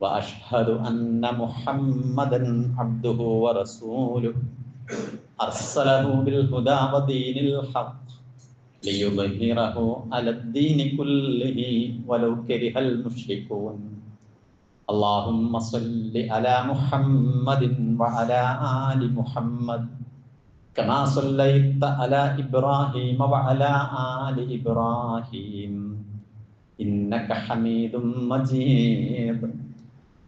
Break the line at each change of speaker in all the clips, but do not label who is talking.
وأشهد أن محمدا عبده ورسوله أرسله بالهدى ودين الحق ليظهره على الدين كله ولو كره المشركون اللهم صل على محمد وعلى آل محمد كما صليت على إبراهيم وعلى آل إبراهيم إنك حميد مجيد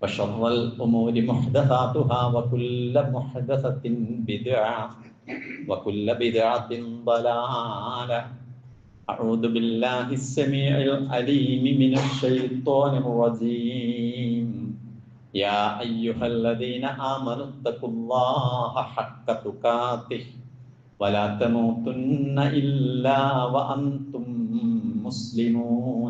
وشر الأمور محدثاتها وكل محدثة بدعة وكل بدعة ضلالة. أعوذ بالله السميع العليم من الشيطان الرجيم. يا أيها الذين آمنوا اتقوا الله حق تقاته ولا تموتن إلا وأنتم مسلمون.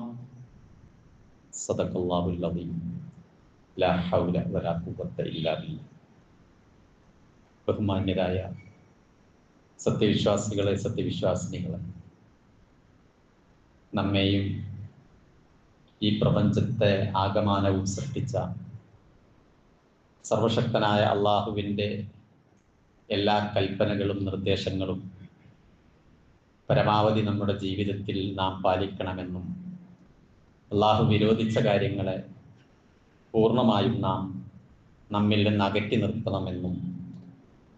സദഖല്ലാഹുൽ അദീം. ലാ ഹൗല വലാ ഖുവത്ത ഇല്ലാ ബില്ലാ. ബഹുമാന്യരായ സത്യവിശ്വാസികളെ സത്യവിശ്വാസിനികളെ നമ്മെയും ഈ പ്രപഞ്ചത്തെ ആഗമാനവും സൃഷ്ടിച്ച സർവശക്തനായ അള്ളാഹുവിന്റെ എല്ലാ കൽപ്പനകളും നിർദ്ദേശങ്ങളും പരമാവധി നമ്മുടെ ജീവിതത്തിൽ നാം പാലിക്കണമെന്നും അള്ളാഹു വിരോധിച്ച കാര്യങ്ങളെ പൂർണമായും നാം നമ്മിൽ നിന്ന് അകറ്റി നിർത്തണമെന്നും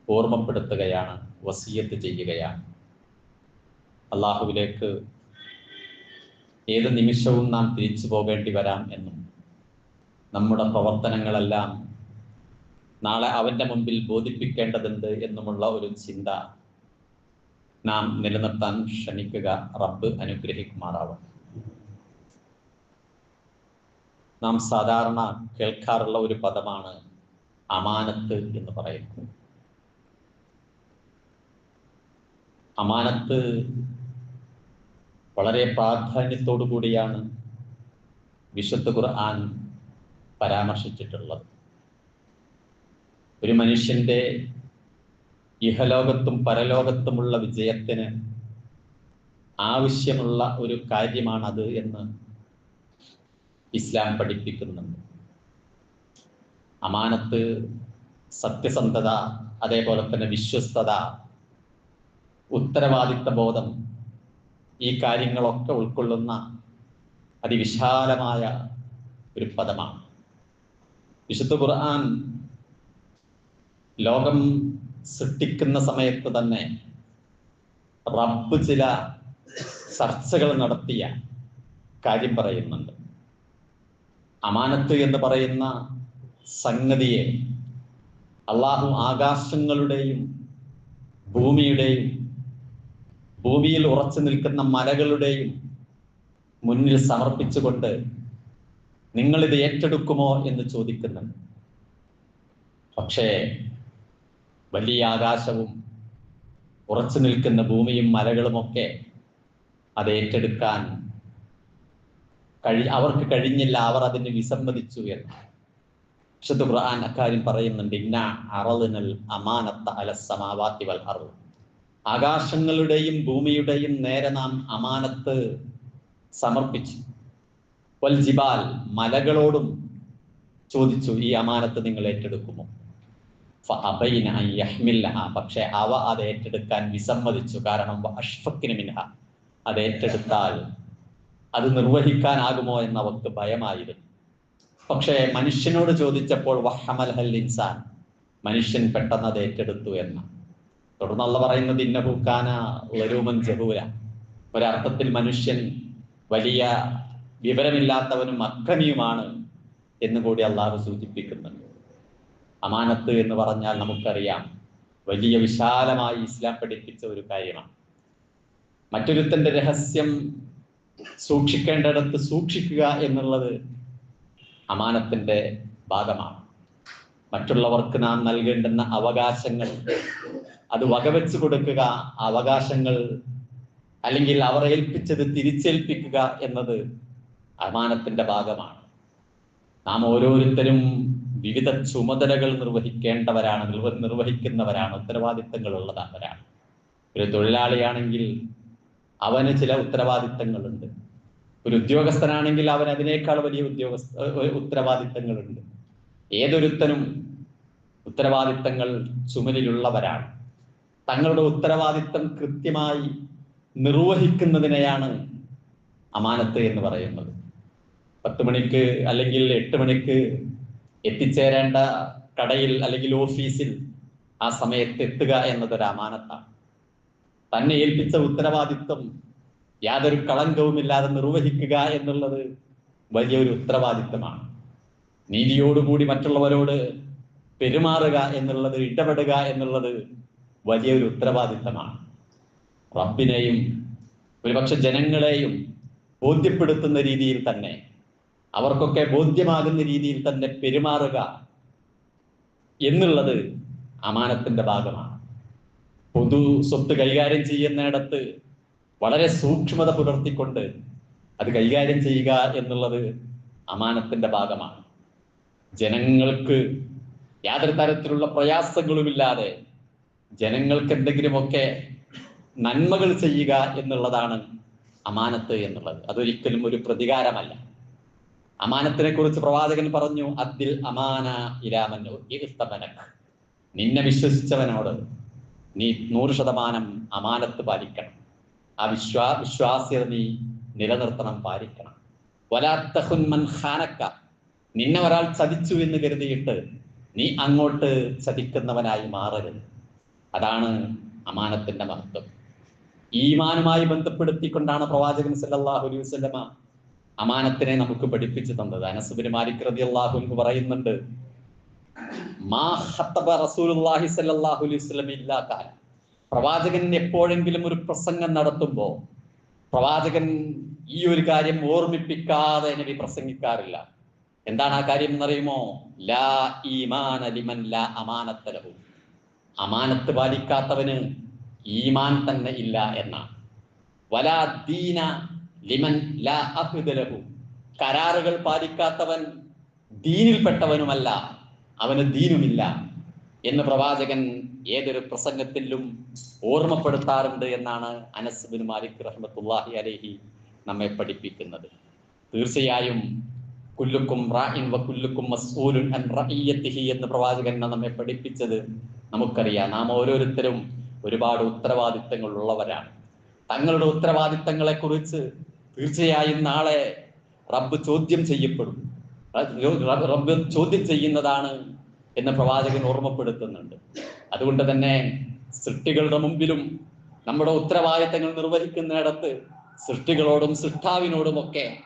ഓർമ്മപ്പെടുത്തുകയാണ് വസീയത്ത് ചെയ്യുകയാണ്. അള്ളാഹുവിലേക്ക് ഏത് നിമിഷവും നാം തിരിച്ചു പോകേണ്ടി വരാം എന്നും നമ്മുടെ പ്രവർത്തനങ്ങളെല്ലാം നാളെ അവന്റെ മുമ്പിൽ ബോധിപ്പിക്കേണ്ടതുണ്ട് എന്നുമുള്ള ഒരു ചിന്ത നാം നിലനിർത്താൻ ക്ഷണിക്കുക റബ്ബ് അനുഗ്രഹിക്കുമാറാവും നാം സാധാരണ കേൾക്കാറുള്ള ഒരു പദമാണ് അമാനത്ത് എന്ന് പറയുന്നത്. അമാനത്ത് വളരെ പ്രാധാന്യത്തോടു കൂടിയാണ് വിശുദ്ധ ഖുർആൻ പരാമർശിച്ചിട്ടുള്ളത്. ഒരു മനുഷ്യന്റെ ഇഹലോകത്തും പരലോകത്തുമുള്ള വിജയത്തിന് ആവശ്യമുള്ള ഒരു കാര്യമാണത് എന്ന് ഇസ്ലാം പഠിപ്പിക്കുന്നുണ്ട്. അമാനത്ത് സത്യസന്ധത അതേപോലെ തന്നെ വിശ്വസ്തത ഉത്തരവാദിത്ത ബോധം ഈ കാര്യങ്ങളൊക്കെ ഉൾക്കൊള്ളുന്ന അതിവിശാലമായ ഒരു പദമാണ്. വിശുദ്ധ ഖുർആൻ ലോകം സൃഷ്ടിക്കുന്ന സമയത്ത് തന്നെ റബ്ബ് ചില ചർച്ചകൾ നടത്തിയ കാര്യം പറയുന്നുണ്ട്. അമാനത്ത് എന്ന് പറയുന്ന സംഗതിയെ അള്ളാഹു ആകാശങ്ങളുടെയും ഭൂമിയുടെയും ഭൂമിയിൽ ഉറച്ചു നിൽക്കുന്ന മലകളുടെയും മുന്നിൽ സമർപ്പിച്ചുകൊണ്ട് നിങ്ങൾ ഇത് ഏറ്റെടുക്കുമോ എന്ന് ചോദിക്കുന്നുണ്ട് പക്ഷേ വലിയ ആകാശവും ഉറച്ചു നിൽക്കുന്ന ഭൂമിയും മലകളുമൊക്കെ അത് ഏറ്റെടുക്കാൻ കഴി അവർക്ക് കഴിഞ്ഞില്ല അവർ അതിന് വിസമ്മതിച്ചു എന്ന്. വിശുദ്ധ ഖുർആൻ അക്കാര്യം പറയുന്നുണ്ട് ഇന്ന അറളിനൽ അമാനത്ത അലസമാവാത്തി വൽ അറു ആകാശങ്ങളുടെയും ഭൂമിയുടെയും നേരെ നാം അമാനത്ത് സമർപ്പിച്ചു. വൽ ജിബാൽ മലകളോടും ചോദിച്ചു ഈ അമാനത്ത് നിങ്ങൾ ഏറ്റെടുക്കുമോ. പക്ഷെ അവ അത് ഏറ്റെടുക്കാൻ വിസമ്മതിച്ചു. കാരണം മിൻഹ അത് ഏറ്റെടുത്താൽ അത് നിർവഹിക്കാനാകുമോ എന്ന് അവർക്ക് ഭയമായിരുന്നു. പക്ഷേ മനുഷ്യനോട് ചോദിച്ചപ്പോൾ വഹമൽ ഹൽ ഇൻസാൻ? മനുഷ്യൻ പെട്ടെന്ന് അത് ഏറ്റെടുത്തു എന്ന്. തുടർന്നുള്ള പറയുന്നത് ഇന്നഹുക്കാന ലരൂമൻ ജഹൂല. ഒരർത്ഥത്തിൽ മനുഷ്യൻ വലിയ വിവരമില്ലാത്തവനും അക്രമിയുമാണ് എന്ന് കൂടി അള്ളാഹു സൂചിപ്പിക്കുന്നുണ്ട്. അമാനത്ത് എന്ന് പറഞ്ഞാൽ നമുക്കറിയാം വലിയ വിശാലമായി ഇസ്ലാം പഠിപ്പിച്ച ഒരു കാര്യമാണ്. മറ്റൊരുത്തന്റെ രഹസ്യം സൂക്ഷിക്കേണ്ടിടത്ത് സൂക്ഷിക്കുക എന്നുള്ളത് അമാനത്തിന്റെ ഭാഗമാണ്. മറ്റുള്ളവർക്ക് നാം നൽകേണ്ടുന്ന അവകാശങ്ങൾ അത് വകവെച്ച് കൊടുക്കുക അവകാശങ്ങൾ അല്ലെങ്കിൽ അവർ ഏൽപ്പിച്ചത് തിരിച്ചേൽപ്പിക്കുക എന്നത് അമാനത്തിന്റെ ഭാഗമാണ്. നാം ഓരോരുത്തരും വിവിധ ചുമതലകൾ നിർവഹിക്കേണ്ടവരാണ് നിർവ- നിർവഹിക്കുന്നവരാണ് ഉത്തരവാദിത്തങ്ങൾ ഉള്ളവരാണ് ഒരു തൊഴിലാളിയാണെങ്കിൽ അവന് ചില ഉത്തരവാദിത്തങ്ങളുണ്ട്. ഒരു ഉദ്യോഗസ്ഥനാണെങ്കിൽ അവൻ അതിനേക്കാൾ വലിയ ഉദ്യോഗസ്ഥ ഉത്തരവാദിത്തങ്ങളുണ്ട്. ഏതൊരുത്തനും ഉത്തരവാദിത്തങ്ങൾ ചുമലിലുള്ളവരാണ് തങ്ങളുടെ ഉത്തരവാദിത്തം കൃത്യമായി നിർവഹിക്കുന്നതിനെയാണ് അമാനത്ത് എന്ന് പറയുന്നത്. പത്ത് മണിക്ക് അല്ലെങ്കിൽ എട്ട് മണിക്ക് എത്തിച്ചേരേണ്ട കടയിൽ അല്ലെങ്കിൽ ഓഫീസിൽ ആ സമയത്ത് എത്തുക എന്നതൊരു അമാനത്താണ്. തന്നെ ഏൽപ്പിച്ച ഉത്തരവാദിത്വം യാതൊരു കളങ്കവുമില്ലാതെ നിർവഹിക്കുക എന്നുള്ളത് വലിയൊരു ഉത്തരവാദിത്തമാണ് നീതിയോടുകൂടി മറ്റുള്ളവരോട് പെരുമാറുക എന്നുള്ളത് ഇടപെടുക എന്നുള്ളത് വലിയൊരു ഉത്തരവാദിത്തമാണ് റബ്ബിനെയും ഒരുപക്ഷെ ജനങ്ങളെയും ബോധ്യപ്പെടുത്തുന്ന രീതിയിൽ തന്നെ അവർക്കൊക്കെ ബോധ്യമാകുന്ന രീതിയിൽ തന്നെ പെരുമാറുക എന്നുള്ളത് അമാനത്തിന്റെ ഭാഗമാണ്. പൊതു സ്വത്ത് കൈകാര്യം ചെയ്യുന്നിടത്ത് വളരെ സൂക്ഷ്മത പുലർത്തിക്കൊണ്ട് അത് കൈകാര്യം ചെയ്യുക എന്നുള്ളത് അമാനത്തിന്റെ ഭാഗമാണ്. ജനങ്ങൾക്ക് യാതൊരു തരത്തിലുള്ള പ്രയാസങ്ങളുമില്ലാതെ ജനങ്ങൾക്ക് എന്തെങ്കിലുമൊക്കെ നന്മകൾ ചെയ്യുക എന്നുള്ളതാണ് അമാനത്ത് എന്നുള്ളത്. അതൊരിക്കലും ഒരു പ്രതികാരമല്ല. അമാനത്തിനെ കുറിച്ച് പ്രവാചകൻ പറഞ്ഞു അദ്ദിൽ അമാന ഇരാമനോ ഇസ്തമനക്ക് നിന്നെ വിശ്വസിച്ചവനോട് നീ നൂറ് ശതമാനം അമാനത്ത് പാലിക്കണം. ആ വിശ്വാ വിശ്വാസ്യത നീ നിലനിർത്തണം പാലിക്കണം. വലാത്തഹുന്മൻ ഖാനക്ക. നിന്നെ ഒരാൾ ചതിച്ചു എന്ന് കരുതിയിട്ട് നീ അങ്ങോട്ട് ചതിക്കുന്നവനായി മാറരുത്. അതാണ് അമാനത്തിന്റെ മഹത്വം. ഈമാനുമായി ബന്ധപ്പെടുത്തിക്കൊണ്ടാണ് പ്രവാചകൻ സല്ലല്ലാഹു അലൈഹി വസല്ലമ അമാനത്തിനെ നമുക്ക് പഠിപ്പിച്ചു തന്നത്. ബിൻ മാലിക് റളിയല്ലാഹു അൻഹു പറയുന്നുണ്ട് പ്രവാചകൻ എപ്പോഴെങ്കിലും ഒരു പ്രസംഗം നടത്തുമ്പോൾ പ്രവാചകൻ ഈ ഒരു കാര്യം ഓർമ്മിപ്പിക്കാതെ നബി പ്രസംഗിക്കാറില്ല. എന്താണ് ആ കാര്യം എന്നറിയുമോ? ലാ ഈമാന ലിമൻ ലാ അമാനത്തലവും അമാനത്ത് പാലിക്കാത്തവന് ഈമാൻ തന്നെ ഇല്ല എന്നാണ്. വലാ ദീന ലിമൻ ലാ അഹ്ദലഹു കരാറുകൾ പാലിക്കാത്തവൻ ദീനിൽപ്പെട്ടവനുമല്ല. അവന് ദീനുമില്ല എന്ന് പ്രവാചകൻ ഏതൊരു പ്രസംഗത്തിലും ഓർമ്മപ്പെടുത്താറുണ്ട് എന്നാണ് അനസ് ബിൻ മാലിക് റഹ്മത്തുല്ലാഹി അലൈഹി നമ്മെ പഠിപ്പിക്കുന്നത്. തീർച്ചയായും കുല്ലുക്കും കുല്ലുക്കും മസ്ഊലുൻ അൻ എന്ന് പ്രവാചകൻ നമ്മെ പഠിപ്പിച്ചത് നമുക്കറിയാം. നാം ഓരോരുത്തരും ഒരുപാട് ഉത്തരവാദിത്തങ്ങൾ ഉള്ളവരാണ് തങ്ങളുടെ ഉത്തരവാദിത്തങ്ങളെ കുറിച്ച് തീർച്ചയായും നാളെ റബ്ബ് ചോദ്യം ചെയ്യപ്പെടും. റബ്ബ് ചോദ്യം ചെയ്യുന്നതാണ് എന്ന് പ്രവാചകൻ ഓർമ്മപ്പെടുത്തുന്നുണ്ട്. അതുകൊണ്ട് തന്നെ സൃഷ്ടികളുടെ മുമ്പിലും നമ്മുടെ ഉത്തരവാദിത്തങ്ങൾ നിർവഹിക്കുന്നിടത്ത് സൃഷ്ടികളോടും സൃഷ്ടാവിനോടുമൊക്കെ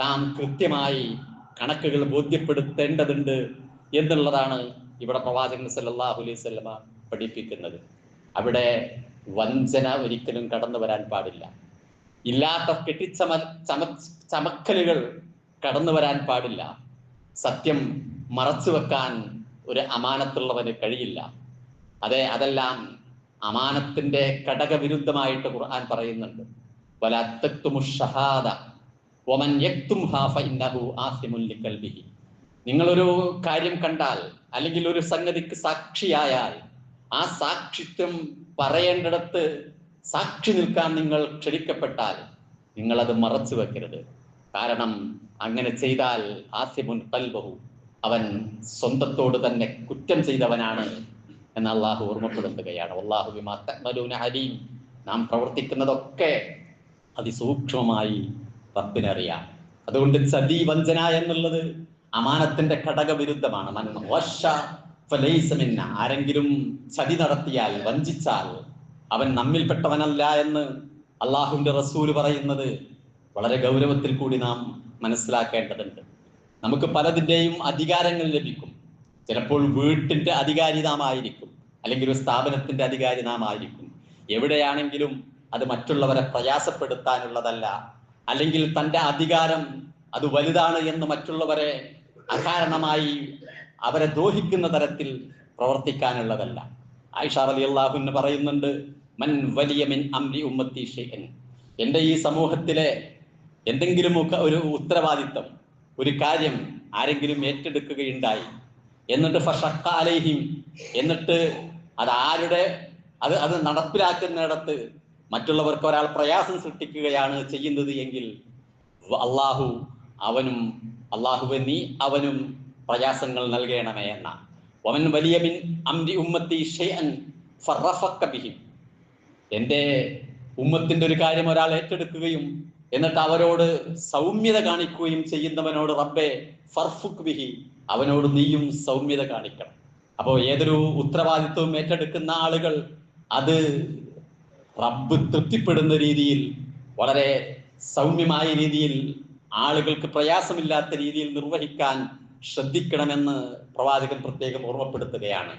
നാം കൃത്യമായി കണക്കുകൾ ബോധ്യപ്പെടുത്തേണ്ടതുണ്ട് എന്നുള്ളതാണ് ഇവിടെ പ്രവാചകൻ സല്ലല്ലാഹു അലൈഹി വസല്ലമ പഠിപ്പിക്കുന്നത്. അവിടെ വഞ്ചന ഒരിക്കലും കടന്നു വരാൻ പാടില്ല. ഇല്ലാത്ത കെട്ടിച്ചമ ചമ ചമക്കലുകൾ കടന്നു വരാൻ പാടില്ല. സത്യം മറച്ചു വെക്കാൻ ഒരു അമാനത്തുള്ളവന് കഴിയില്ല. അതെ അതെല്ലാം അമാനത്തിന്റെ ഘടകവിരുദ്ധമായിട്ട് ഖുർആൻ പറയുന്നുണ്ട്. നിങ്ങളൊരു കാര്യം കണ്ടാൽ അല്ലെങ്കിൽ ഒരു സംഗതിക്ക് സാക്ഷിയായാൽ ആ സാക്ഷിത്വം പറയേണ്ടിടത്ത് സാക്ഷി നിൽക്കാൻ നിങ്ങൾ ക്ഷണിക്കപ്പെട്ടാൽ നിങ്ങൾ അത് മറച്ചു വെക്കരുത്. കാരണം അങ്ങനെ ചെയ്താൽ ആസിമുൻ കൽബഹു അവൻ സ്വന്തത്തോട് തന്നെ കുറ്റം ചെയ്തവനാണ് എന്ന് അള്ളാഹു ഓർമ്മപ്പെടുത്തുകയാണ്. അള്ളാഹു ഹരീം നാം പ്രവർത്തിക്കുന്നതൊക്കെ അതിസൂക്ഷ്മമായി റബ്ബിനറിയാം. അതുകൊണ്ട് ചതി വഞ്ചന എന്നുള്ളത് അമാനത്തിന്റെ ഘടകവിരുദ്ധമാണ്. മിന്ന. ആരെങ്കിലും ചതി നടത്തിയാൽ വഞ്ചിച്ചാൽ അവൻ നമ്മിൽപ്പെട്ടവനല്ല എന്ന് അള്ളാഹുവിന്റെ റസൂൽ പറയുന്നത് വളരെ ഗൗരവത്തിൽ കൂടി നാം മനസ്സിലാക്കേണ്ടതുണ്ട്. നമുക്ക് പലതിന്റെയും അധികാരങ്ങൾ ലഭിക്കും. ചിലപ്പോൾ വീട്ടിന്റെ അധികാരി നാം ആയിരിക്കും. അല്ലെങ്കിൽ ഒരു സ്ഥാപനത്തിന്റെ അധികാരി നാം ആയിരിക്കും. എവിടെയാണെങ്കിലും അത് മറ്റുള്ളവരെ പ്രയാസപ്പെടുത്താനുള്ളതല്ല. അല്ലെങ്കിൽ തന്റെ അധികാരം അത് വലുതാണ് എന്ന് മറ്റുള്ളവരെ അകാരണമായി അവരെ ദ്രോഹിക്കുന്ന തരത്തിൽ പ്രവർത്തിക്കാനുള്ളതല്ല. ആയിഷ അലി അള്ളാഹുന്ന് പറയുന്നുണ്ട് മൻ വലിയ മിൻ അംരി ഉമ്മത്തി ഷെയ്ൻ എന്റെ ഈ സമൂഹത്തിലെ എന്തെങ്കിലും ഒക്കെ ഒരു ഉത്തരവാദിത്തം ഒരു കാര്യം ആരെങ്കിലും ഏറ്റെടുക്കുകയുണ്ടായി. എന്നിട്ട് ഫഷക്ക അലൈഹിം എന്നിട്ട് അത് ആരുടെ അത് അത് നടപ്പിലാക്കുന്നിടത്ത് മറ്റുള്ളവർക്ക് ഒരാൾ പ്രയാസം സൃഷ്ടിക്കുകയാണ് ചെയ്യുന്നത് എങ്കിൽ അള്ളാഹു അവനും അള്ളാഹുവെ നീ അവനും പ്രയാസങ്ങൾ നൽകണമേ എന്ന. വമൻ വലിയ മിൻ അംരി ഉമ്മത്തി എന്റെ ഉമ്മത്തിന്റെ ഒരു കാര്യം ഒരാൾ ഏറ്റെടുക്കുകയും എന്നിട്ട് അവരോട് സൗമ്യത കാണിക്കുകയും ചെയ്യുന്നവനോട് റബ്ബെ ഫർഫുക് വിഹി അവനോട് നീയും സൗമ്യത കാണിക്കണം. അപ്പോൾ ഏതൊരു ഉത്തരവാദിത്വവും ഏറ്റെടുക്കുന്ന ആളുകൾ അത് റബ്ബ് തൃപ്തിപ്പെടുന്ന രീതിയിൽ വളരെ സൗമ്യമായ രീതിയിൽ ആളുകൾക്ക് പ്രയാസമില്ലാത്ത രീതിയിൽ നിർവഹിക്കാൻ ശ്രദ്ധിക്കണമെന്ന് പ്രവാചകൻ പ്രത്യേകം ഓർമ്മപ്പെടുത്തുകയാണ്.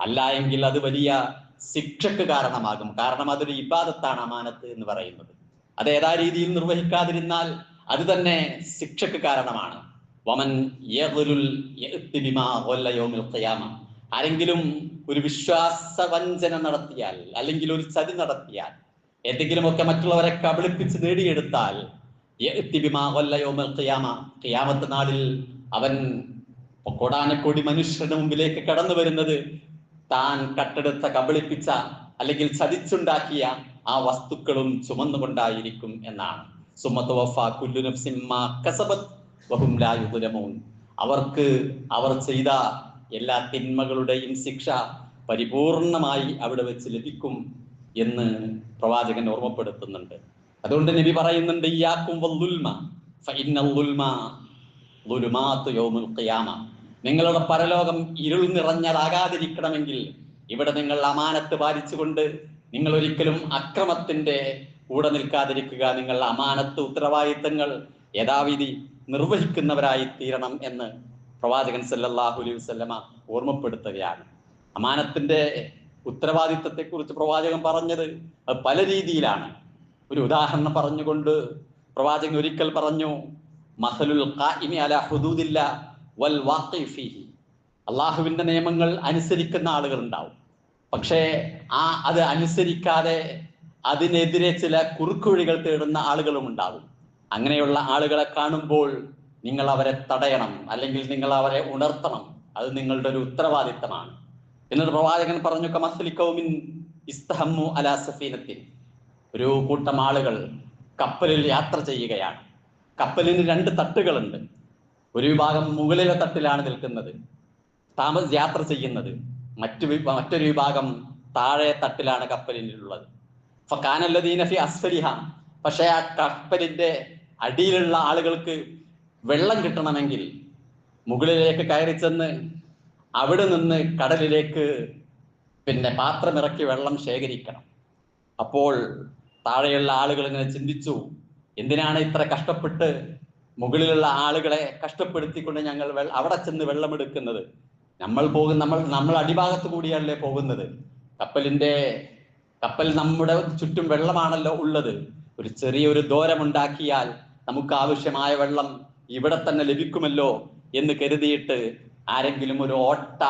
അല്ല എങ്കിൽ അത് വലിയ ശിക്ഷക്ക് കാരണമാകും. കാരണം അതൊരു ഇബാദത്താണ് അമാനത്ത് എന്ന് പറയുന്നത്. അത് ഏതാ രീതിയിൽ നിർവഹിക്കാതിരുന്നാൽ അത് തന്നെ ശിക്ഷക്ക് കാരണമാണ്. വമൻ ആരെങ്കിലും ഒരു വിശ്വാസ വഞ്ചന നടത്തിയാൽ അല്ലെങ്കിൽ ഒരു ചതി നടത്തിയാൽ എന്തെങ്കിലുമൊക്കെ മറ്റുള്ളവരെ കബളിപ്പിച്ച് നേടിയെടുത്താൽ ഖിയാമത്ത് നാളിൽ അവൻ കൊടാനക്കൊടി മനുഷ്യരുടെ മുമ്പിലേക്ക് കടന്നു വരുന്നത് താൻ കട്ടെടുത്ത കബളിപ്പിച്ച അല്ലെങ്കിൽ ചതിച്ചുണ്ടാക്കിയ ആ വസ്തുക്കളും ചുമന്നുകൊണ്ടായിരിക്കും എന്നാണ്. അവർക്ക് അവർ ചെയ്ത എല്ലാ തിന്മകളുടെയും ശിക്ഷ പരിപൂർണമായി അവിടെ വെച്ച് ലഭിക്കും എന്ന് പ്രവാചകൻ ഓർമ്മപ്പെടുത്തുന്നുണ്ട്. അതുകൊണ്ട് നബി പറയുന്നുണ്ട് ഇയാക്കും നിങ്ങളുടെ പരലോകം ഇരുൾ നിറഞ്ഞതാകാതിരിക്കണമെങ്കിൽ ഇവിടെ നിങ്ങൾ അമാനത്ത് പാലിച്ചുകൊണ്ട് നിങ്ങൾ ഒരിക്കലും അക്രമത്തിന്റെ കൂടെ നിൽക്കാതിരിക്കുക നിങ്ങൾ അമാനത്ത് ഉത്തരവാദിത്തങ്ങൾ യഥാവിധി നിർവഹിക്കുന്നവരായി തീരണം എന്ന് പ്രവാചകൻ സല്ലല്ലാഹു അലൈഹി വസല്ലമ ഓർമ്മപ്പെടുത്തുകയാണ്. അമാനത്തിന്റെ ഉത്തരവാദിത്തത്തെക്കുറിച്ച് പ്രവാചകൻ പറഞ്ഞത് അത് പല രീതിയിലാണ്. ഒരു ഉദാഹരണം പറഞ്ഞുകൊണ്ട് പ്രവാചകൻ ഒരിക്കൽ പറഞ്ഞു മസലുൽ ഖായിമി അല ഹുദൂദില്ല വൽ വാഖിഫിഹി അള്ളാഹുവിന്റെ നിയമങ്ങൾ അനുസരിക്കുന്ന ആളുകൾ ഉണ്ടാവും. പക്ഷേ ആ അത് അനുസരിക്കാതെ അതിനെതിരെ ചില കുറുക്കുവഴികൾ തേടുന്ന ആളുകളും ഉണ്ടാകും. അങ്ങനെയുള്ള ആളുകളെ കാണുമ്പോൾ നിങ്ങൾ അവരെ തടയണം അല്ലെങ്കിൽ നിങ്ങൾ അവരെ ഉണർത്തണം. അത് നിങ്ങളുടെ ഒരു ഉത്തരവാദിത്തമാണ്. എന്നൊരു പ്രവാചകൻ പറഞ്ഞു കമസ്ലിക്കൗമിൻ ഇസ്തഹമ്മു അലാ സഫീനത്തിൻ. ഒരു കൂട്ടം ആളുകൾ കപ്പലിൽ യാത്ര ചെയ്യുകയാണ്. കപ്പലിന് രണ്ട് തട്ടുകളുണ്ട്. ഒരു വിഭാഗം മുകളിലെ തട്ടിലാണ് നിൽക്കുന്നത്. താമസ യാത്ര ചെയ്യുന്നത്. മറ്റു മറ്റൊരു വിഭാഗം താഴെ തട്ടിലാണ് കപ്പലിനുള്ളത്. അപ്പൊ ഫി അസ്ഫലിഹ. പക്ഷേ ആ കപ്പലിന്റെ അടിയിലുള്ള ആളുകൾക്ക് വെള്ളം കിട്ടണമെങ്കിൽ മുകളിലേക്ക് കയറി ചെന്ന് അവിടെ നിന്ന് കടലിലേക്ക് പിന്നെ പാത്രമിറക്കി വെള്ളം ശേഖരിക്കണം. അപ്പോൾ താഴെയുള്ള ആളുകൾ ഇങ്ങനെ ചിന്തിച്ചു എന്തിനാണ് ഇത്ര കഷ്ടപ്പെട്ട് മുകളിലുള്ള ആളുകളെ കഷ്ടപ്പെടുത്തിക്കൊണ്ട് ഞങ്ങൾ അവിടെ ചെന്ന് വെള്ളമെടുക്കുന്നത്? നമ്മൾ പോകുന്ന നമ്മൾ നമ്മൾ അടിഭാഗത്ത് കൂടിയല്ലേ പോകുന്നത്. കപ്പലിന്റെ കപ്പൽ നമ്മുടെ ചുറ്റും വെള്ളമാണല്ലോ ഉള്ളത്. ഒരു ചെറിയൊരു ദോരമുണ്ടാക്കിയാൽ നമുക്ക് ആവശ്യമായ വെള്ളം ഇവിടെ തന്നെ ലഭിക്കുമല്ലോ എന്ന് കരുതിയിട്ട് ആരെങ്കിലും ഒരു ഓട്ട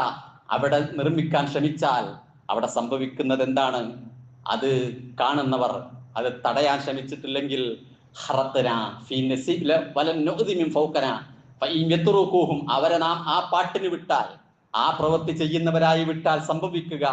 അവിടെ നിർമ്മിക്കാൻ ശ്രമിച്ചാൽ അവിടെ സംഭവിക്കുന്നത് എന്താണ്? അത് കാണുന്നവർ അത് തടയാൻ ശ്രമിച്ചിട്ടില്ലെങ്കിൽ അവരെ നാം ആ പാട്ടിന് വിട്ടാൽ ആ പ്രവൃത്തി ചെയ്യുന്നവരായി വിട്ടാൽ സംഭവിക്കുക.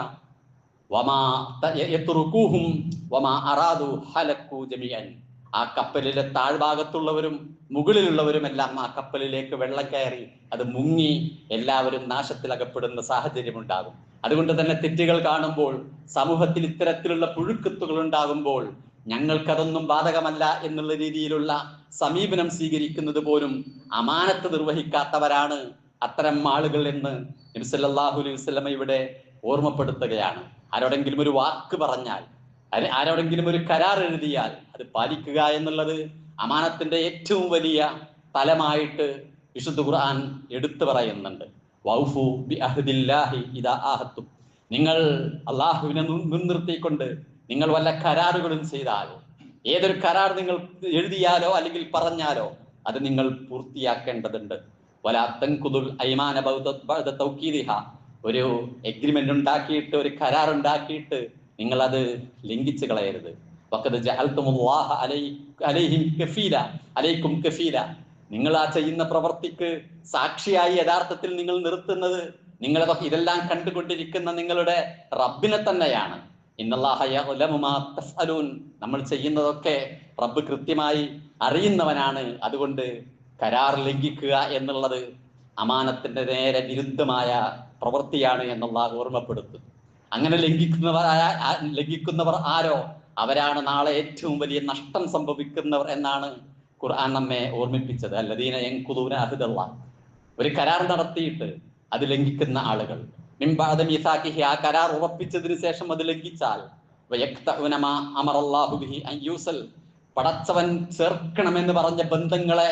ആ കപ്പലിലെ താഴ്ഭാഗത്തുള്ളവരും മുകളിലുള്ളവരുമെല്ലാം ആ കപ്പലിലേക്ക് വെള്ളം കയറി അത് മുങ്ങി എല്ലാവരും നാശത്തിലകപ്പെടുന്ന സാഹചര്യം ഉണ്ടാകും അതുകൊണ്ട് തന്നെ തെറ്റുകൾ കാണുമ്പോൾ സമൂഹത്തിൽ ഇത്തരത്തിലുള്ള പുഴുക്കത്തുകൾ ഉണ്ടാകുമ്പോൾ ഞങ്ങൾക്കതൊന്നും ബാധകമല്ല എന്നുള്ള രീതിയിലുള്ള സമീപനം സ്വീകരിക്കുന്നത് പോലും അമാനത്ത് നിർവഹിക്കാത്തവരാണ് അത്തരം ആളുകൾ എന്ന് നബിസല്ലാഹു അലൈഹി വസല്ലമ ഇവിടെ ഓർമ്മപ്പെടുത്തുകയാണ്. ആരോടെങ്കിലും ഒരു വാക്ക് പറഞ്ഞാൽ ആരെ- ആരോടെങ്കിലും ഒരു കരാർ എഴുതിയാൽ അത് പാലിക്കുക എന്നുള്ളത് അമാനത്തിന്റെ ഏറ്റവും വലിയ തലമായിട്ട് വിശുദ്ധ ഖുർആൻ എടുത്തു പറയുന്നുണ്ട്. വൗഫു ബി അഹ്ദില്ലാഹി നിങ്ങൾ അള്ളാഹുവിനെ മുൻ- മുൻനിർത്തിക്കൊണ്ട് നിങ്ങൾ വല്ല കരാറുകളും ചെയ്താൽ ഏതൊരു കരാർ നിങ്ങൾ എഴുതിയാലോ അല്ലെങ്കിൽ പറഞ്ഞാലോ അത് നിങ്ങൾ പൂർത്തിയാക്കേണ്ടതുണ്ട്. ഒരു എഗ്രിമെന്റ് ഉണ്ടാക്കിയിട്ട് ഒരു കരാർ ഉണ്ടാക്കിയിട്ട് നിങ്ങൾ അത് ലംഘിച്ച് കളയരുത്. അലൈക്കും കഫീല. നിങ്ങൾ ആ ചെയ്യുന്ന പ്രവർത്തിക്ക് സാക്ഷിയായി യഥാർത്ഥത്തിൽ നിങ്ങൾ നിർത്തുന്നത് നിങ്ങൾ ഇതെല്ലാം കണ്ടുകൊണ്ടിരിക്കുന്ന നിങ്ങളുടെ റബ്ബിനെ തന്നെയാണ്. നമ്മൾ ചെയ്യുന്നതൊക്കെ റബ്ബ് കൃത്യമായി അറിയുന്നവനാണ്. അതുകൊണ്ട് കരാർ ലംഘിക്കുക എന്നുള്ളത് അമാനത്തിന്റെ നേരെ വിരുദ്ധമായ പ്രവൃത്തിയാണ് എന്നുള്ള ഓർമ്മപ്പെടുത്തുന്നു അങ്ങനെ ലംഘിക്കുന്നവർ ലംഘിക്കുന്നവർ ആരോ? അവരാണ് നാളെ ഏറ്റവും വലിയ നഷ്ടം സംഭവിക്കുന്നവർ എന്നാണ് ഖുർആൻ നമ്മെ ഓർമ്മിപ്പിച്ചത്. അല്ലദീന യൻകുദൂന അഹുദല്ല ഒരു കരാർ നടത്തിയിട്ട് അത് ലംഘിക്കുന്ന ആളുകൾ. മിംബാദ മിസാഖിഹി ആ കരാർ ഉറപ്പിച്ചതിന് ശേഷം അത് ലംഘിച്ചാൽ അമർ അള്ളാഹുബിഹി അയ്യൂസൽ പടച്ചവൻ ചേർക്കണമെന്ന് പറഞ്ഞ ബന്ധങ്ങളെ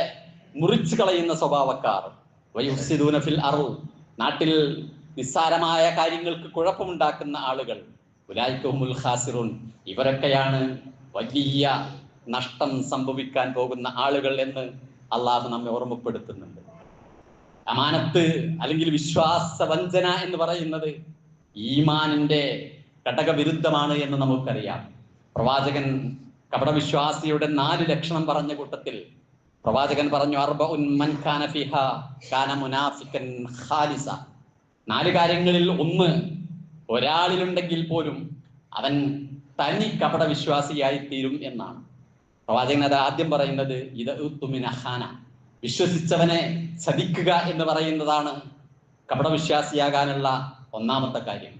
മുറിച്ചു കളയുന്ന സ്വഭാവക്കാർ. വയുഫ്സിദൂന ഫിൽ അറു നാട്ടിൽ നിസ്സാരമായ കാര്യങ്ങൾക്ക് കുഴപ്പമുണ്ടാക്കുന്ന ആളുകൾ. ഉലായിക്കഹുമുൽ ഖാസിറുൻ. ഇവരൊക്കെയാണ് വലിയ നഷ്ടം സംഭവിക്കാൻ പോകുന്ന ആളുകൾ എന്ന് അള്ളാഹു നമ്മെ ഓർമ്മപ്പെടുത്തുന്നുണ്ട്. അമാനത്ത് അല്ലെങ്കിൽ വിശ്വാസ വഞ്ചന എന്ന് പറയുന്നത് ഈമാനിന്റെ ഘടകവിരുദ്ധമാണ് എന്ന് നമുക്കറിയാം. പ്രവാചകൻ കപടവിശ്വാസിയുടെ നാല് ലക്ഷണം പറഞ്ഞ കൂട്ടത്തിൽ പ്രവാചകൻ പറഞ്ഞു കാന മുനാഫിക്കൻ ഖാലിസ. നാല് കാര്യങ്ങളിൽ ഒന്ന് ഒരാളിലുണ്ടെങ്കിൽ പോലും അവൻ തനി കപട വിശ്വാസിയായി തീരും എന്നാണ്. പ്രവാചകൻ അത് ആദ്യം പറയുന്നത് ഇത് വിശ്വസിച്ചവനെ ചതിക്കുക എന്ന് പറയുന്നതാണ് കപടവിശ്വാസിയാകാനുള്ള ഒന്നാമത്തെ കാര്യം.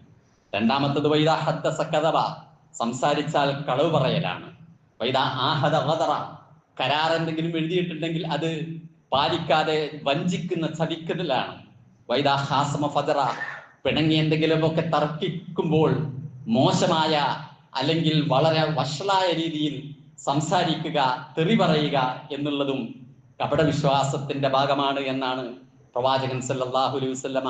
രണ്ടാമത്തത് വൈദ ഹദ്ദ സക്കതവ സംസാരിച്ചാൽ കളവ് പറയലാണ്. വൈദ ആഹദ കരാർ എന്തെങ്കിലും എഴുതിയിട്ടുണ്ടെങ്കിൽ അത് പാലിക്കാതെ വഞ്ചിക്കുന്ന ചതിക്കലാണ് വൈദാഹാസമ ഹാസമ ഫജറ പിണങ്ങി എന്തെങ്കിലുമൊക്കെ തർക്കിക്കുമ്പോൾ മോശമായ അല്ലെങ്കിൽ വളരെ വഷളായ രീതിയിൽ സംസാരിക്കുക തെറി പറയുക എന്നുള്ളതും കപടവിശ്വാസത്തിന്റെ ഭാഗമാണ് എന്നാണ് പ്രവാചകൻ സല്ലാഹു അലൈഹി വസല്ലമ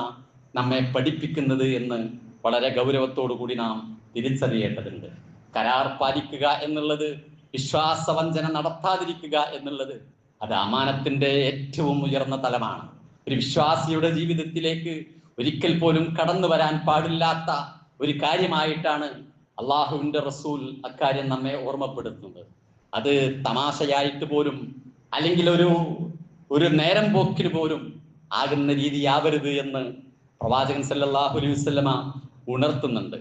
നമ്മെ പഠിപ്പിക്കുന്നത് എന്ന് വളരെ ഗൗരവത്തോടു കൂടി നാം തിരിച്ചറിയേണ്ടതുണ്ട്. കരാർ പാലിക്കുക എന്നുള്ളത് വിശ്വാസവഞ്ചന നടത്താതിരിക്കുക എന്നുള്ളത് അത് അമാനത്തിന്റെ ഏറ്റവും ഉയർന്ന തലമാണ്. ഒരു വിശ്വാസിയുടെ ജീവിതത്തിലേക്ക് ഒരിക്കൽ പോലും കടന്നു വരാൻ പാടില്ലാത്ത ഒരു കാര്യമായിട്ടാണ് അള്ളാഹുവിന്റെ റസൂൽ അക്കാര്യം നമ്മെ ഓർമ്മപ്പെടുത്തുന്നത്. അത് തമാശയായിട്ട് പോലും അല്ലെങ്കിൽ ഒരു ഒരു നേരം പോക്കിന് പോലും ആകുന്ന രീതിയാവരുത് എന്ന് പ്രവാചകൻ സല്ലാഹു അലൈഹി ഉണർത്തുന്നുണ്ട്.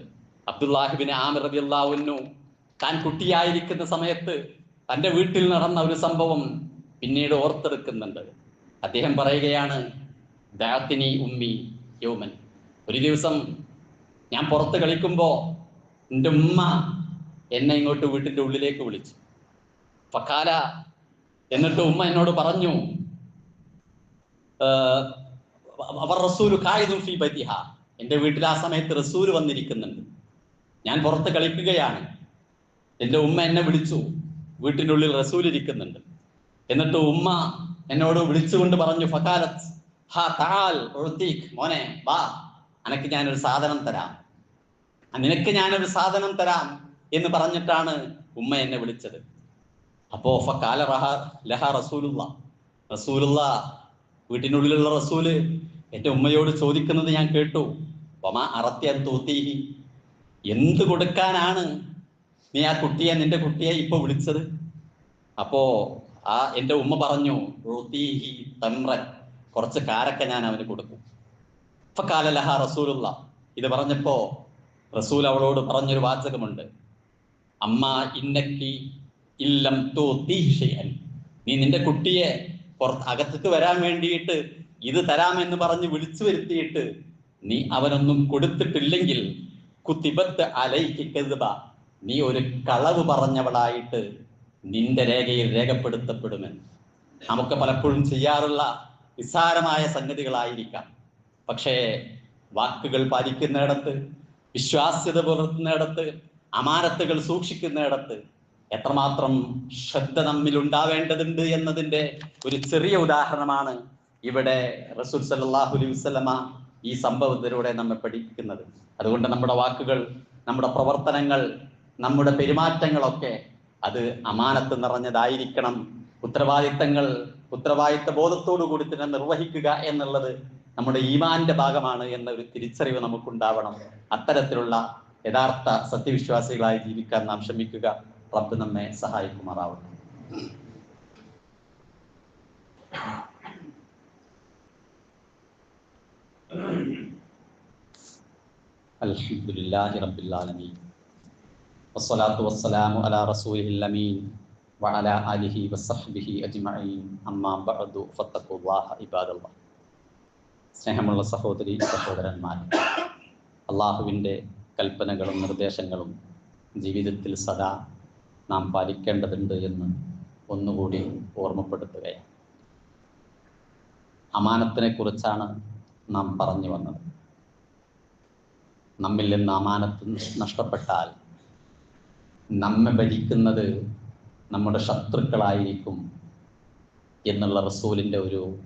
അബ്ദുല്ലാഹിബിൻ ആമിർ റളിയല്ലാഹു താൻ കുട്ടിയായിരിക്കുന്ന സമയത്ത് തന്റെ വീട്ടിൽ നടന്ന ഒരു സംഭവം പിന്നീട് ഓർത്തെടുക്കുന്നുണ്ട്. അദ്ദേഹം പറയുകയാണ് ദാത്തിനി ഉമ്മി യോമൻ. ഒരു ദിവസം ഞാൻ പുറത്ത് കളിക്കുമ്പോൾ എന്റെ ഉമ്മ എന്നെ ഇങ്ങോട്ട് വീട്ടിന്റെ ഉള്ളിലേക്ക് വിളിച്ചു. ഫക്കാല എന്നിട്ട് ഉമ്മ എന്നോട് പറഞ്ഞു "ഏർ, അവർ റസൂൽ കായതും ഫി ബൈതിഹ എന്റെ വീട്ടിൽ ആ സമയത്ത് റസൂൽ വന്നിരിക്കുന്നുണ്ട്. ഞാൻ പുറത്ത് കളിക്കുകയാണ്. എന്റെ ഉമ്മ എന്നെ വിളിച്ചു. വീട്ടിന്റെ ഉള്ളിൽ റസൂൽ ഇരിക്കുന്നുണ്ട്. എന്നിട്ട് ഉമ്മ എന്നോട് വിളിച്ചുകൊണ്ട് പറഞ്ഞു ഫക്കാലത്ത് ഹാ താൽ മോനെ വാ അനക്ക് ഞാനൊരു സാധനം തരാം. "ആ, നിനക്ക് ഞാനൊരു സാധനം തരാം എന്ന് പറഞ്ഞിട്ടാണ് ഉമ്മ എന്നെ വിളിച്ചത്. അപ്പോ ഫക്കാല റഹ ലഹ റസൂലുള്ള. റസൂലുള്ള വീട്ടിനുള്ളിലുള്ള റസൂൽ എന്റെ ഉമ്മയോട് ചോദിക്കുന്നത് ഞാൻ കേട്ടു. വമാ അറത്യാൻ തൂത്തീഹി? എന്ത് കൊടുക്കാനാണ് നീ ആ കുട്ടിയെ നിന്റെ കുട്ടിയെ ഇപ്പൊ വിളിച്ചത്? അപ്പോ ആ എന്റെ ഉമ്മ പറഞ്ഞു "ഉഅ്തീഹി തമ്രൻ. കുറച്ച് കാരക്ക ഞാൻ അവന് കൊടുക്കും. ഫക്കാലലഹ റസൂലുള്ള. ഇത് പറഞ്ഞപ്പോ റസൂൽ അവളോട് പറഞ്ഞൊരു വാചകമുണ്ട്. അമ്മ ഇന്നക്കി ഇല്ലം തോ ഷെയ്അൻ നീ നിന്റെ കുട്ടിയെ പുറത്ത് അകത്തേക്ക് വരാൻ വേണ്ടിയിട്ട് ഇത് തരാമെന്ന് പറഞ്ഞ് വിളിച്ചു വരുത്തിയിട്ട് നീ അവനൊന്നും കൊടുത്തിട്ടില്ലെങ്കിൽ കുത്തിബത്ത് അലൈക്ക് കെതുബ നീ ഒരു കളവ് പറഞ്ഞവളായിട്ട് നിന്റെ രേഖയിൽ രേഖപ്പെടുത്തപ്പെടുമെന്ന്. നമുക്ക് പലപ്പോഴും ചെയ്യാറുള്ള നിസ്സാരമായ സംഗതികളായിരിക്കാം. പക്ഷേ വാക്കുകൾ പാലിക്കുന്നിടത്ത് വിശ്വാസ്യത പുലർത്തുന്നിടത്ത് അമാനത്തുകൾ സൂക്ഷിക്കുന്നിടത്ത് എത്രമാത്രം ശ്രദ്ധ നമ്മിൽ ഉണ്ടാവേണ്ടതുണ്ട് എന്നതിന്റെ ഒരു ചെറിയ ഉദാഹരണമാണ് ഇവിടെ റസൂൽ സല്ലല്ലാഹു അലൈഹി വസല്ലമ ഈ സംഭവത്തിലൂടെ നമ്മെ പഠിപ്പിക്കുന്നത്. അതുകൊണ്ട് നമ്മുടെ വാക്കുകൾ നമ്മുടെ പ്രവർത്തനങ്ങൾ നമ്മുടെ പെരുമാറ്റങ്ങളൊക്കെ അത് അമാനത്ത് നിറഞ്ഞതായിരിക്കണം. ഉത്തരവാദിത്തങ്ങൾ ഉത്തരവാദിത്ത ബോധത്തോടു കൂടി തന്നെ നിർവഹിക്കുക എന്നുള്ളത് നമ്മുടെ ഈമാന്റെ ഭാഗമാണ് എന്നൊരു തിരിച്ചറിവ് നമുക്കുണ്ടാവണം. അത്തരത്തിലുള്ള യഥാർത്ഥ സത്യവിശ്വാസികളായി ജീവിക്കാൻ നാം ശ്രമിക്കുക. റബ്ബ് നമ്മെ സഹായിക്കുമാറാവട്ടെ. അൽഹംദുലില്ലാഹി റബ്ബിൽ ആലമീൻ. വസ്സലാമു വസഹ്ബിഹി അജ്മഈൻ അമ്മാ ബഅദു സ്നേഹമുള്ള സഹോദരി സഹോദരന്മാർ അള്ളാഹുവിന്റെ കൽപ്പനകളും നിർദ്ദേശങ്ങളും ജീവിതത്തിൽ സദാ നാം പാലിക്കേണ്ടതുണ്ട് എന്ന് ഒന്നുകൂടി ഓർമ്മപ്പെടുത്തുകയാണ്. അമാനത്തിനെ കുറിച്ചാണ് നാം പറഞ്ഞു വന്നത്. നമ്മിൽ നിന്ന് അമാനത്ത് നഷ്ടപ്പെട്ടാൽ നമ്മെ ഭരിക്കുന്നത് നമ്മുടെ ശത്രുക്കളായിരിക്കും എന്നുള്ള റസൂലിന്റെ ഒരു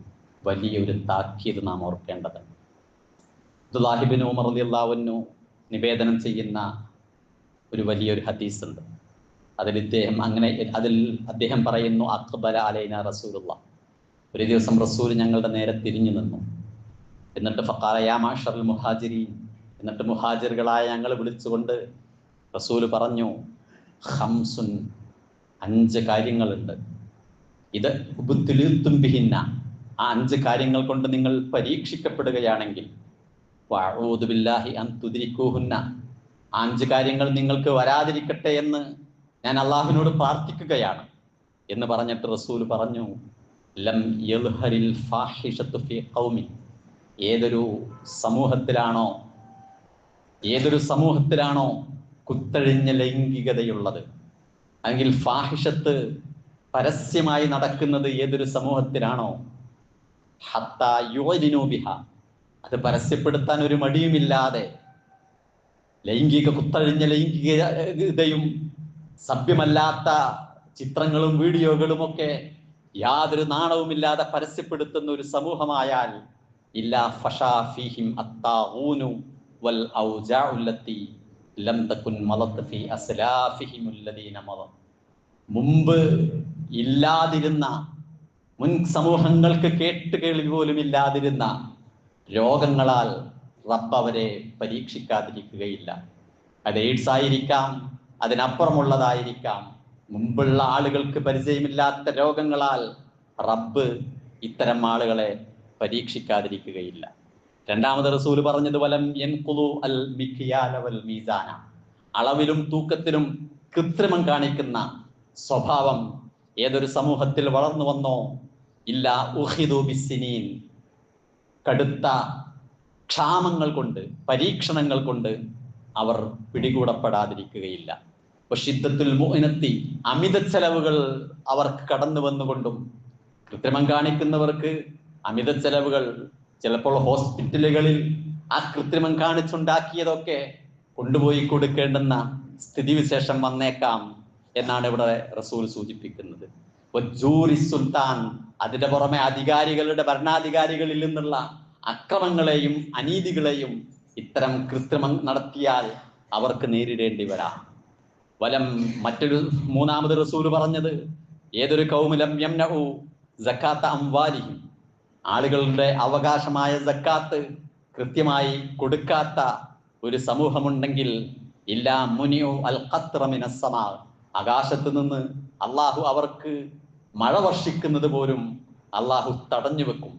വലിയൊരു താക്കീത് നാം ഓർക്കേണ്ടതുണ്ട് ദുലാഹിബിൻ ഉമർ അള്ളാഹുവിനു നിവേദനം ചെയ്യുന്ന ഒരു വലിയൊരു ഹദീസ് ഉണ്ട് അതിൽ ഇദ്ദേഹം അങ്ങനെ അതിൽ അദ്ദേഹം പറയുന്നു അക്ബല അലൈന റസൂലുള്ള ഒരു ദിവസം റസൂൽ ഞങ്ങളുടെ നേരെ തിരിഞ്ഞു നിന്നു. എന്നിട്ട് ഫക്കാലയാ മാഷർ മുഹാജിരി എന്നിട്ട് മുഹാജിറുകളായ ഞങ്ങൾ വിളിച്ചുകൊണ്ട് റസൂൽ പറഞ്ഞു ഹംസുൻ അഞ്ച് കാര്യങ്ങളുണ്ട്. ഇത് ഉപത്തുലിത്തും ബിഹിന്ന. ആ അഞ്ച് കാര്യങ്ങൾ കൊണ്ട് നിങ്ങൾ പരീക്ഷിക്കപ്പെടുകയാണെങ്കിൽ വാഴോതുബില്ലാഹി അൻ തുതിരിക്കൂഹുന്ന ആ അഞ്ച് കാര്യങ്ങൾ നിങ്ങൾക്ക് വരാതിരിക്കട്ടെ എന്ന് ഞാൻ അള്ളാഹുവിനോട് പ്രാർത്ഥിക്കുകയാണ് എന്ന് പറഞ്ഞിട്ട് റസൂൽ പറഞ്ഞു ലം യൽഹരിൽ ഫാഹിഷത്തു ഏതൊരു സമൂഹത്തിലാണോ ഏതൊരു സമൂഹത്തിലാണോ കുത്തഴിഞ്ഞ ലൈംഗികതയുള്ളത്. അല്ലെങ്കിൽ ഫാഹിഷത്ത് പരസ്യമായി നടക്കുന്നത് ഏതൊരു സമൂഹത്തിലാണോ? ഹത്ത യോജിനോബിഹ അത് പരസ്യപ്പെടുത്താൻ ഒരു മടിയുമില്ലാതെ ലൈംഗിക കുത്തഴിഞ്ഞ ലൈംഗികതയും സഭ്യമല്ലാത്ത ചിത്രങ്ങളും വീഡിയോകളും ഒക്കെ യാതൊരു നാണവുമില്ലാതെ പരസ്യപ്പെടുത്തുന്ന ഒരു സമൂഹമായാൽ ഇല്ലാ ഫഷാ ഫീഹിം അത്താഊനു വൽ ഔജാഉല്ലത്തി ലം ഫി മുമ്പ് ഇല്ലാതിരുന്ന മുൻ സമൂഹങ്ങൾക്ക് കേട്ട് കേൾവി പോലും ഇല്ലാതിരുന്ന രോഗങ്ങളാൽ റബ്ബ് അവരെ പരീക്ഷിക്കാതിരിക്കുകയില്ല. അത് എയ്ഡ്സ് ആയിരിക്കാം അതിനപ്പുറമുള്ളതായിരിക്കാം. മുമ്പുള്ള ആളുകൾക്ക് പരിചയമില്ലാത്ത രോഗങ്ങളാൽ റബ്ബ് ഇത്തരം ആളുകളെ പരീക്ഷിക്കാതിരിക്കുകയില്ല. രണ്ടാമത് റസൂൽ പറഞ്ഞത് വലം യൻകുലു അൽ മിഖിയാലവൽ മീസാന. അളവിലും തൂക്കത്തിലും കൃത്രിമം കാണിക്കുന്ന സ്വഭാവം ഏതൊരു സമൂഹത്തിൽ വളർന്നു വന്നോ? ഇല്ല ഉഹിദു ബിസിനീൻ. കടുത്ത ക്ഷാമങ്ങൾ കൊണ്ട് പരീക്ഷണങ്ങൾ കൊണ്ട് അവർ പിടികൂടപ്പെടാതിരിക്കുകയില്ല. ഷിദ്ധത്തുൽ മുഅനത്തി അമിത ചെലവുകൾ അവർക്ക് കടന്നു വന്നുകൊണ്ടും കൃത്രിമം കാണിക്കുന്നവർക്ക് അമിത ചെലവുകൾ ചിലപ്പോൾ ഹോസ്പിറ്റലുകളിൽ ആ കൃത്രിമം കാണിച്ചുണ്ടാക്കിയതൊക്കെ കൊണ്ടുപോയി കൊടുക്കേണ്ടെന്ന സ്ഥിതിവിശേഷം വന്നേക്കാം എന്നാണ് ഇവിടെ റസൂൽ സൂചിപ്പിക്കുന്നത്. സുൽത്താൻ അതിന്റെ പുറമെ അധികാരികളുടെ ഭരണാധികാരികളിൽ നിന്നുള്ള അക്രമങ്ങളെയും അനീതികളെയും ഇത്തരം കൃത്രിമം നടത്തിയാൽ അവർക്ക് നേരിടേണ്ടി വരാം. വലം മറ്റൊരു മൂന്നാമത് റസൂൽ പറഞ്ഞത് ഏതൊരു കൗമുലം യംനഹു സക്കാത്ത അംവാലിഹിം. ആളുകളുടെ അവകാശമായ സക്കാത്ത് കൃത്യമായി കൊടുക്കാത്ത ഒരു സമൂഹമുണ്ടെങ്കിൽ ഇല്ലാ മുനിയോ അൽ ഖത്രമിനസ്സമാ ആകാശത്ത് നിന്ന് അള്ളാഹു അവർക്ക് മഴ വർഷിക്കുന്നത് പോലും അള്ളാഹു തടഞ്ഞു വെക്കും.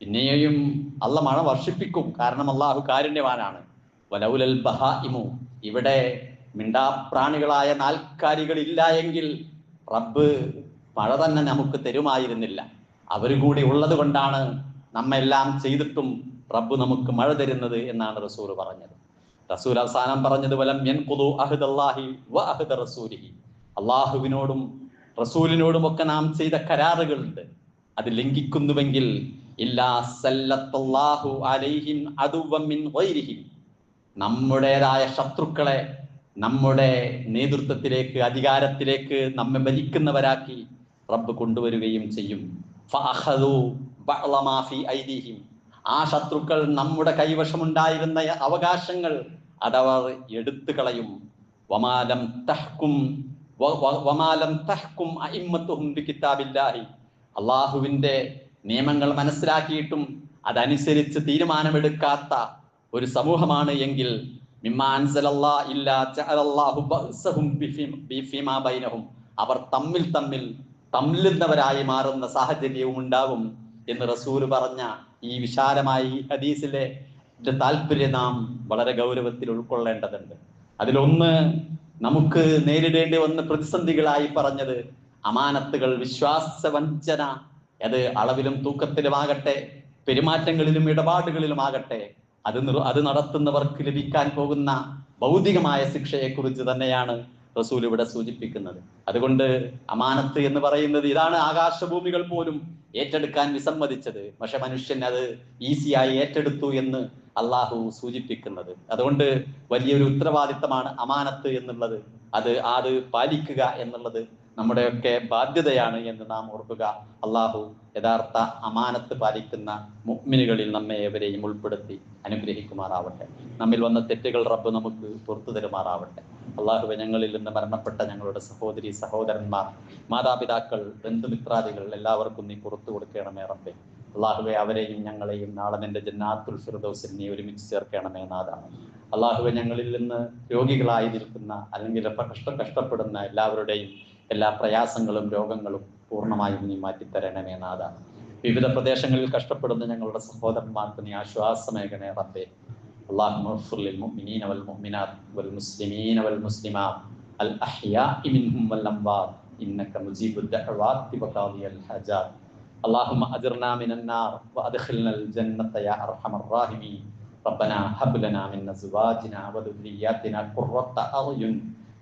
പിന്നെയും അള്ള മഴ വർഷിപ്പിക്കും കാരണം അള്ളാഹു കാരുണ്യവാനാണ്. വലൗലൽ ബഹായിമു ഇവിടെ മിണ്ടാപ്രാണികളായ നാൽക്കാലികൾ ഇല്ല എങ്കിൽ റബ്ബ് മഴ തന്നെ നമുക്ക് തരുമായിരുന്നില്ല. അവർ കൂടി ഉള്ളത് കൊണ്ടാണ് നമ്മെല്ലാം ചെയ്തിട്ടും റബ്ബ് നമുക്ക് മഴ തരുന്നത് എന്നാണ് റസൂൽ പറഞ്ഞത്. റസൂൽ അവസാനം പറഞ്ഞത് വലം അള്ളാഹുവിനോടും റസൂലിനോടും ഒക്കെ നാം ചെയ്ത കരാറുകളുണ്ട്. അത് ലംഘിക്കുന്നുവെങ്കിൽ നമ്മുടേതായ ശത്രുക്കളെ നമ്മുടെ നേതൃത്വത്തിലേക്ക് അധികാരത്തിലേക്ക് നമ്മെ ഭരിക്കുന്നവരാക്കി റബ്ബ് കൊണ്ടുവരികയും ചെയ്യും. ആ ശത്രുക്കൾ നമ്മുടെ കൈവശമുണ്ടായിരുന്ന അവകാശങ്ങൾ അതവർ എടുത്തു കളയും. വമാലം തഹ്കും വമാലം തഹ്കും അഇമ്മത്തുഹും ബികിതാബില്ലാഹി അള്ളാഹുവിന്റെ നിയമങ്ങൾ മനസ്സിലാക്കിയിട്ടും അതനുസരിച്ച് തീരുമാനമെടുക്കാത്ത ഒരു സമൂഹമാണ് എങ്കിൽ അവർ തമ്മിൽ തമ്മിൽ തമ്മിലുന്നവരായി മാറുന്ന സാഹചര്യവും ഉണ്ടാകും എന്ന് റസൂൽ പറഞ്ഞ ഈ വിശാലമായ ഈ ഹദീസിലെ താല്പര്യം നാം വളരെ ഗൗരവത്തിൽ ഉൾക്കൊള്ളേണ്ടതുണ്ട്. അതിലൊന്ന് നമുക്ക് നേരിടേണ്ടി വന്ന പ്രതിസന്ധികളായി പറഞ്ഞത് അമാനത്തുകൾ വിശ്വാസ വഞ്ചന അത് അളവിലും തൂക്കത്തിലുമാകട്ടെ പെരുമാറ്റങ്ങളിലും ഇടപാടുകളിലും ആകട്ടെ അത് അത് നടത്തുന്നവർക്ക് ലഭിക്കാൻ പോകുന്ന ഭൗതികമായ ശിക്ഷയെക്കുറിച്ച് തന്നെയാണ് റസൂൽ ഇവിടെ സൂചിപ്പിക്കുന്നത്. അതുകൊണ്ട് അമാനത്ത് എന്ന് പറയുന്നത് ഇതാണ് ആകാശഭൂമികൾ പോലും ഏറ്റെടുക്കാൻ വിസമ്മതിച്ചത്. പക്ഷെ മനുഷ്യൻ അത് ഈസിയായി ഏറ്റെടുത്തു എന്ന് അള്ളാഹു സൂചിപ്പിക്കുന്നത്. അതുകൊണ്ട് വലിയൊരു ഉത്തരവാദിത്തമാണ് അമാനത്ത് എന്നുള്ളത്. അത് അത് പാലിക്കുക എന്നുള്ളത് നമ്മുടെയൊക്കെ ബാധ്യതയാണ് എന്ന് നാം ഓർക്കുക. അള്ളാഹു യഥാർത്ഥ അമാനത്ത് പാലിക്കുന്ന മുഗ്മിനുകളിൽ നമ്മെ ഏവരെയും ഉൾപ്പെടുത്തി അനുഗ്രഹിക്കുമാറാവട്ടെ. നമ്മിൽ വന്ന തെറ്റുകൾ റബ്ബ് നമുക്ക് പുറത്തു തരുമാറാവട്ടെ. അള്ളാഹുവെ ഞങ്ങളിൽ നിന്ന് മരണപ്പെട്ട ഞങ്ങളുടെ സഹോദരി സഹോദരന്മാർ മാതാപിതാക്കൾ ബന്ധുമിത്രാദികൾ എല്ലാവർക്കും നീ പുറത്തു കൊടുക്കണമേ റബ്ബെ. അള്ളാഹുവെ അവരെയും ഞങ്ങളെയും നാളെ നിന്റെ ജന്നാത്തുൽ ഫിർദൗസിൽ നീ ഒരുമിച്ച് ചേർക്കണമേ നാഥാണ് അള്ളാഹുവെ ഞങ്ങളിൽ നിന്ന് രോഗികളായിരിക്കുന്ന അല്ലെങ്കിൽ കഷ്ട കഷ്ടപ്പെടുന്ന എല്ലാവരുടെയും എല്ലാ പ്രയാസങ്ങളും രോഗങ്ങളും പൂർണ്ണമായും നീ മാറ്റിത്തരണമേ നാഥാണ് വിവിധ പ്രദേശങ്ങളിൽ കഷ്ടപ്പെടുന്ന ഞങ്ങളുടെ സഹോദരന്മാർക്ക് നീ ആശ്വാസമേകണേ റബ്ബേ اللهم اغفر للمؤمنين والمؤمنات والمسلمين والمسلمات الأحياء منهم والأموات إنك مجيب الدعوات وقاضي الحاجات اللهم أجرنا من النار وأدخلنا الجنة يا أرحم الراحمين ربنا هب لنا من أزواجنا وذرياتنا قرة أعين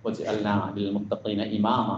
واجعلنا للمتقين إماما